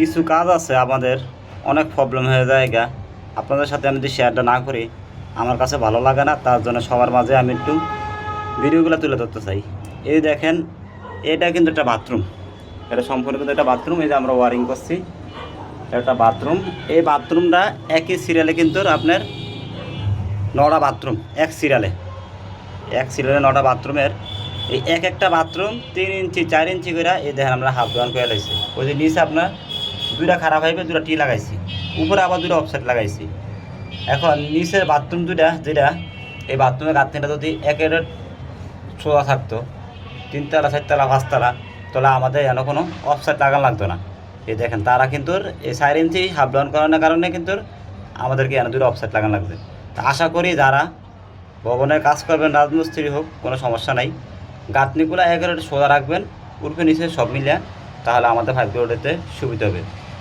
কিছু কাজ আছে, আমাদের অনেক প্রবলেম হয়ে যায় গা। আপনাদের সাথে আমি যদি শেয়ারটা না করি, আমার কাছে ভালো লাগে না, তার জন্য সবার মাঝে আমি একটু ভিডিওগুলো তুলে ধরতে চাই। এই দেখেন, এটা কিন্তু একটা বাথরুম এটা সম্পূর্ণ কিন্তু একটা বাথরুম এই যে আমরা ওয়ারিং করছি একটা বাথরুম এই বাথরুমটা একই সিরিয়ালে কিন্তু আপনার নটা বাথরুম এক সিরিয়ালে এক সিরিয়ালে নটা বাথরুমের এই এক একটা বাথরুম তিন ইঞ্চি, চার ইঞ্চি করে, এই দেখেন আমরা হাফ ডাউন করে লাইছি। ওই যে নিচে আপনার দুইটা খারাপ হইবে দুটা টি লাগাইছি। উপরে আবার দুটো অফসেট লাগাইছি। এখন নিচের বাথরুম দুইটা, যেটা, এই বাথরুমের গাঁথনিটা যদি একের সোজা থাকতো, তিনতলা, চারতলা, পাঁচতলা, তাহলে আমাদের যেন কোনো অফসাইড লাগানো লাগতো না। এই দেখেন, তারা কিন্তু এই চার ইঞ্চি হাফ ডাউন করানোর কারণে কিন্তু আমাদেরকে যেন দুটো অফসাইড লাগানো লাগবে। তা আশা করি যারা ভবনের কাজ করবেন, রাজমিস্ত্রি হোক, কোনো সমস্যা নাই। গাঁথনিগুলো একেবারে সোজা রাখবেন উর্ফে নিচে সব মিলিয়ে, তাহলে আমাদের ফাইভ রোডেতে সুবিধা হবে।